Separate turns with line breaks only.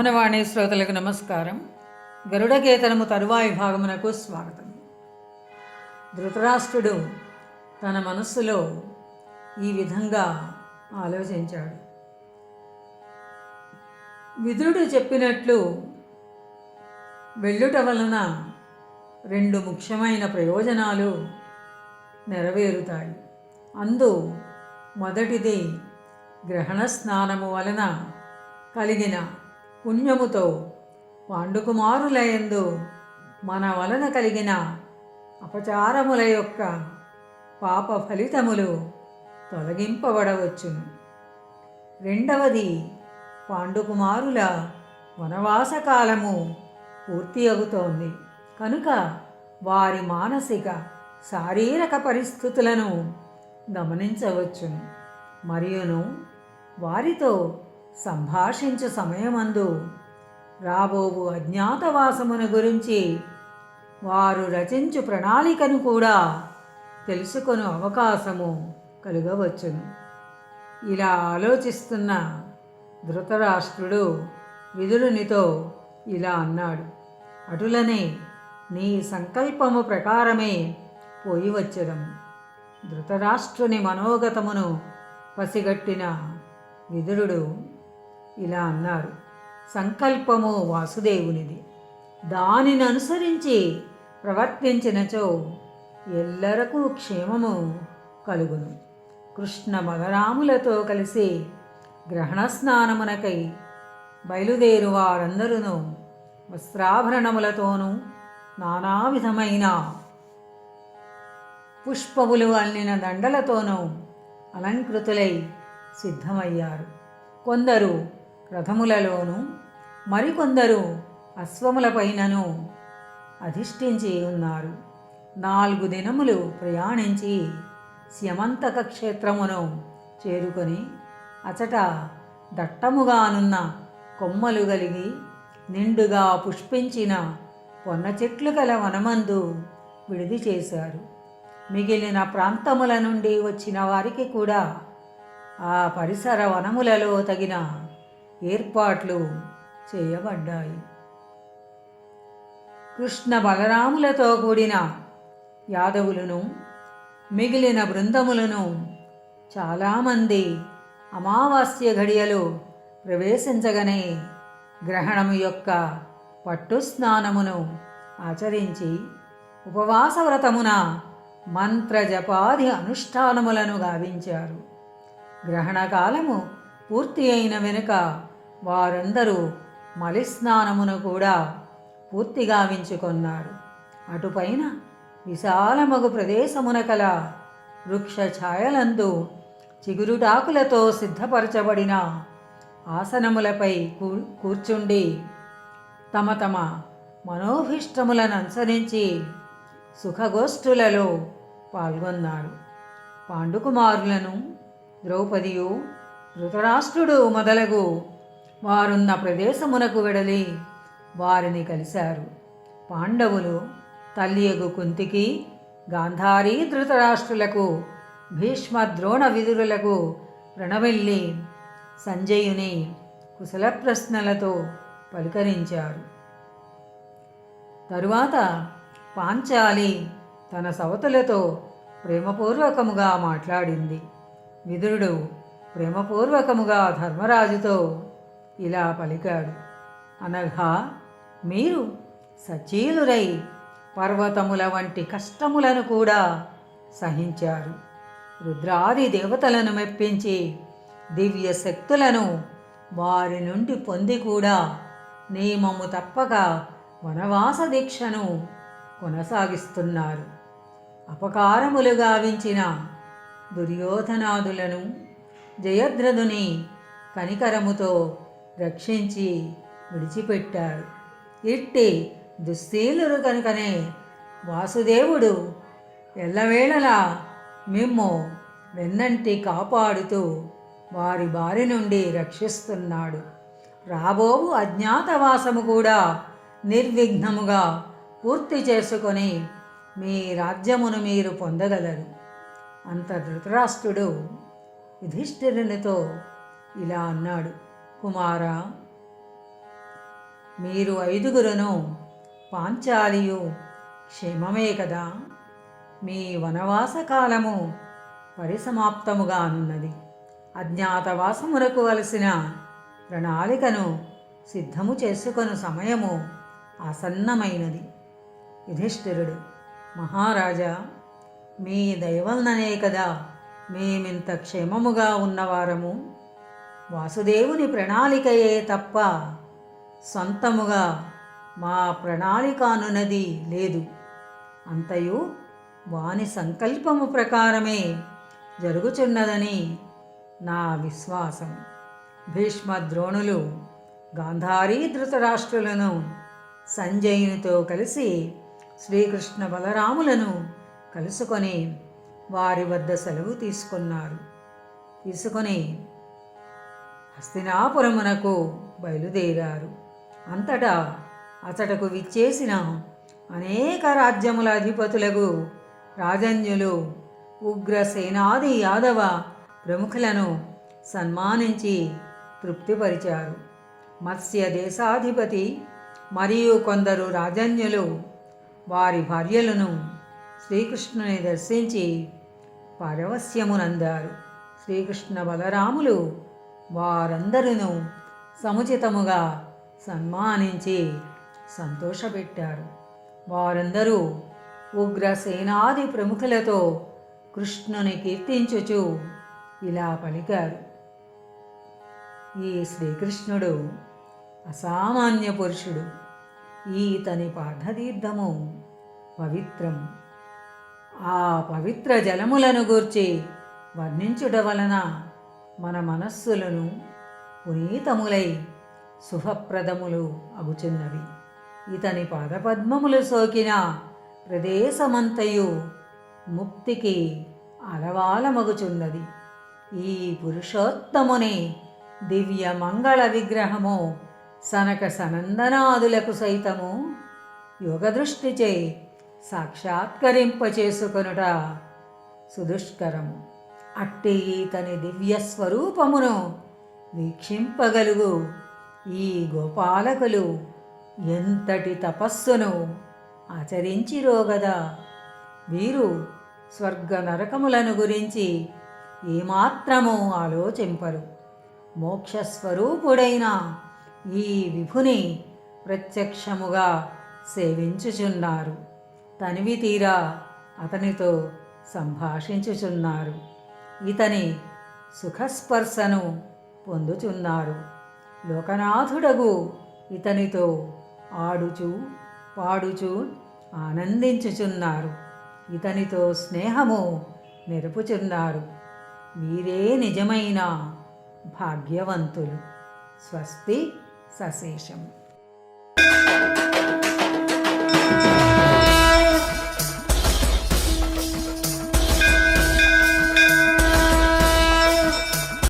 మోహనవాణి శ్రోతలకు నమస్కారం. గరుడకేతనము తరువాయి భాగమునకు స్వాగతం. ధృతరాష్ట్రుడు తన మనస్సులో ఈ విధంగా ఆలోచించాడు. విదురుడు చెప్పినట్లు వెళ్ళుట వలన రెండు ముఖ్యమైన ప్రయోజనాలు నెరవేరుతాయి. అందు మొదటిది గ్రహణ స్నానము వలన కలిగిన పుణ్యముతో పాండుకుమారులయందు మన వలన కలిగిన అపచారముల యొక్క పాప ఫలితములు తొలగింపబడవచ్చును. రెండవది పాండుకుమారుల వనవాస కాలము పూర్తి అవుతోంది. కనుక వారి మానసిక శారీరక పరిస్థితులను గమనించవచ్చును. మరియును వారితో సంభాషించు సమయమందు. రాబోవు అజ్ఞాతవాసమును గురించి వారు రచించు ప్రణాళికను కూడా తెలుసుకొను అవకాశము కలుగవచ్చును. ఇలా ఆలోచిస్తున్న ధృతరాష్ట్రుడు విదురునితో ఇలా అన్నాడు అటులనే నీ సంకల్పము ప్రకారమే పోయి వచ్చదము. ధృతరాష్ట్రుని మనోగతమును పసిగట్టిన విదురుడు ఇలా అన్నారు. సంకల్పము వాసుదేవునిది. దానిని అనుసరించి ప్రవర్తించినచో ఎల్లరకు క్షేమము కలుగును. కృష్ణ బలరాములతో కలిసి గ్రహణ స్నానమునకై బయలుదేరు వారందరూ వస్త్రాభరణములతోనూ నానా విధమైన పుష్పములు అల్లిన దండలతోనూ అలంకృతులై సిద్ధమయ్యారు. కొందరు రథములలోనూ మరికొందరు అశ్వములపైనను అధిష్ఠించి ఉన్నారు నాలుగు దినములు ప్రయాణించి స్యమంతక క్షేత్రమును చేరుకొని అచట దట్టముగానున్న కొమ్మలు కలిగి నిండుగా పుష్పించిన పొన్న చెట్లు గల వనమందు విడిది చేశారు. మిగిలిన ప్రాంతముల నుండి వచ్చిన వారికి కూడా ఆ పరిసర వనములలో తగిన ఏర్పాట్లు చేయబడ్డాయి. కృష్ణ బలరాములతో కూడిన యాదవులను మిగిలిన బృందములను చాలామంది అమావాస్య ఘడియలు ప్రవేశించగనే గ్రహణము యొక్క పట్టు స్నానమును ఆచరించి ఉపవాస వ్రతమున మంత్ర జపాది అనుష్ఠానములను గావించారు. గ్రహణకాలము పూర్తి అయిన వెనుక వారందరూ మలిస్నానమును కూడా పూర్తిగా గావించుకొన్నారు అటుపైన విశాలమగు ప్రదేశమున కల వృక్ష ఛాయలందు చిగురుటాకులతో సిద్ధపరచబడిన ఆసనములపై కూ కూర్చుండి తమ తమ మనోభిష్టములను అనుసరించి సుఖగోష్ఠులలో పాల్గొన్నారు పాండుకుమారులను ద్రౌపదియు ధృతరాష్ట్రుడు మొదలగు వారున్న ప్రదేశమునకు వెడలి వారిని కలిశారు. పాండవులు తల్లియగు కుంతికి గాంధారీ ధృతరాష్ట్రులకు భీష్మ ద్రోణ విదురులకు ప్రణవెల్లి సంజయుని కుశల ప్రశ్నలతో పలుకరించారు. తరువాత పాంచాలి తన సవతులతో ప్రేమపూర్వకముగా మాట్లాడింది. విదురుడు ప్రేమపూర్వకముగా ధర్మరాజుతో ఇలా పలికాడు. అనగా మీరు సచీలురై పర్వతముల వంటి కష్టములను కూడా సహించారు. రుద్రాది దేవతలను మెప్పించి దివ్య శక్తులను వారి నుండి పొంది కూడా నియమము తప్పక వనవాస దీక్షను కొనసాగిస్తున్నారు. అపకారములు గావించిన దుర్యోధనాదులను జయద్రథుని కనికరముతో రక్షించి విడిచిపెట్టారు ఇట్టి దుశ్శీలురు కనుకనే వాసుదేవుడు ఎల్లవేళలా మిమ్ము వెన్నంటి కాపాడుతూ వారి బారి నుండి రక్షిస్తున్నాడు. రాబోవు అజ్ఞాతవాసము కూడా నిర్విఘ్నముగా పూర్తి చేసుకొని మీ రాజ్యమును మీరు పొందగలరు. అంత ధృతరాష్ట్రుడు యుధిష్ఠిరునితో ఇలా అన్నాడు. కుమారా మీరు ఐదుగురును పాంచాలియు క్షేమమే కదా. మీ వనవాస కాలము పరిసమాప్తముగానున్నది. అజ్ఞాతవాసమునకు వలసిన ప్రణాళికను సిద్ధము చేసుకొను సమయము ఆసన్నమైనది. యుధిష్ఠిరుడు మహారాజా మీ దయవలననే కదా మేమింత క్షేమముగా ఉన్నవారము. వాసుదేవుని ప్రణాళికయే తప్ప సొంతముగా మా ప్రణాళికనున్నది లేదు. అంతయు వాని సంకల్పము ప్రకారమే జరుగుచున్నదని నా విశ్వాసం. భీష్మ ద్రోణులు గాంధారీ ధృతరాష్ట్రులను సంజయునితో కలిసి శ్రీకృష్ణ బలరాములను కలుసుకొని వారి వద్ద సెలవు తీసుకున్నారు. తీసుకొని హస్తినాపురమునకు బయలుదేరారు. అంతటా అతడకు విచ్చేసిన అనేక రాజ్యముల అధిపతులకు రాజన్యులు ఉగ్రసేనాది యాదవ ప్రముఖులను సన్మానించి తృప్తిపరిచారు. మత్స్య దేశాధిపతి మరియు కొందరు రాజన్యులు వారి భార్యలను శ్రీకృష్ణుని దర్శించి పరవశ్యమునందారు. శ్రీకృష్ణ బలరాములు వారందరూ సముచితముగా సన్మానించి సంతోషపెట్టారు. వారందరూ ఉగ్రసేనాది ప్రముఖులతో కృష్ణుని కీర్తించుచు ఇలా పలికారు. ఈ శ్రీకృష్ణుడు అసామాన్య పురుషుడు. ఈతని పాఠతీర్థము పవిత్రం ఆ పవిత్ర జలములను గూర్చి వర్ణించుట వలన మన మనస్సులను పునీతములై శుభప్రదములు అగుచున్నవి. ఇతని పాదపద్మములు సోకిన ప్రదేశమంతయు ముక్తికి అలవాలమగుచున్నది. ఈ పురుషోత్తముని దివ్య మంగళ విగ్రహము సనక సనందనాదులకు సైతము యోగదృష్టిచే సాక్షాత్కరింప చేసుకొనుట సుదుష్కరము. అట్టే ఈతని దివ్య స్వరూపమును వీక్షింపగలుగు ఈ గోపాలకులు. ఎంతటి తపస్సును ఆచరించిరోగదా వీరు స్వర్గ నరకములను గురించి ఏమాత్రము ఆలోచింపరు. మోక్షస్వరూపుడైన ఈ విభుని ప్రత్యక్షముగా సేవించుచున్నారు. తనివి తీరా అతనితో సంభాషించుచున్నారు. ఇతని సుఖస్పర్శను పొందుచున్నారు. లోకనాథుడగు ఇతనితో ఆడుచు పాడుచు ఆనందించుచున్నారు. ఇతనితో స్నేహము నెరుపుచున్నారు వీరే నిజమైన భాగ్యవంతులు. స్వస్తి సశేషం.